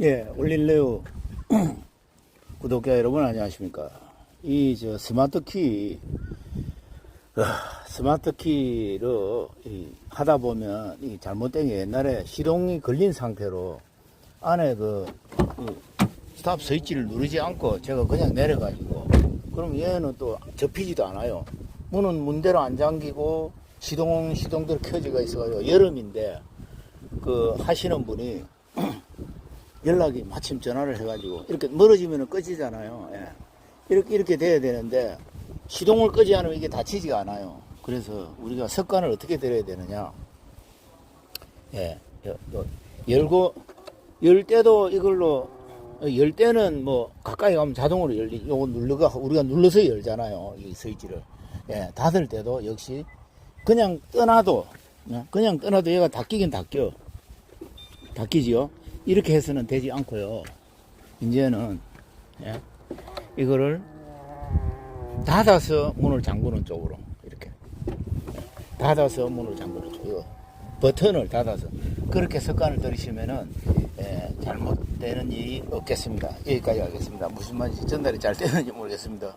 예, 올릴레오 구독자 여러분 안녕하십니까. 이 저 스마트 키, 어, 스마트 키로 이 하다 보면 이 잘못된 게 옛날에 시동이 걸린 상태로 안에 그, 그 스탑 스위치를 누르지 않고 제가 그냥 내려가지고 그럼 얘는 또 접히지도 않아요. 문은 문대로 안 잠기고 시동 시동대로 켜지가 있어가지고 여름인데 그 하시는 분이 연락이 마침 전화를 해가지고 이렇게 멀어지면 꺼지잖아요. 예. 이렇게 이렇게 돼야 되는데 시동을 끄지 않으면 이게 닫히지가 않아요. 그래서 우리가 습관을 어떻게 들여야 되느냐? 예, 여- 요- 열고 열 때도 이걸로 어, 열 때는 뭐 가까이 가면 자동으로 열리. 요거 눌러가 우리가 눌러서 열잖아요. 이 스위치를. 예, 닫을 때도 역시 그냥 떠나도 예, 그냥 떠나도 얘가 닫히긴 닫혀. 닫히지요. 이렇게 해서는 되지 않고요. 이제는 예, 이거를 닫아서 문을 잠그는 쪽으로 이렇게 예, 닫아서 문을 잠그는 쪽 이거 버튼을 닫아서 그렇게 습관을 들이시면은 예, 잘못되는 일이 없겠습니다. 여기까지 하겠습니다. 무슨 말인지 전달이 잘 되는지 모르겠습니다.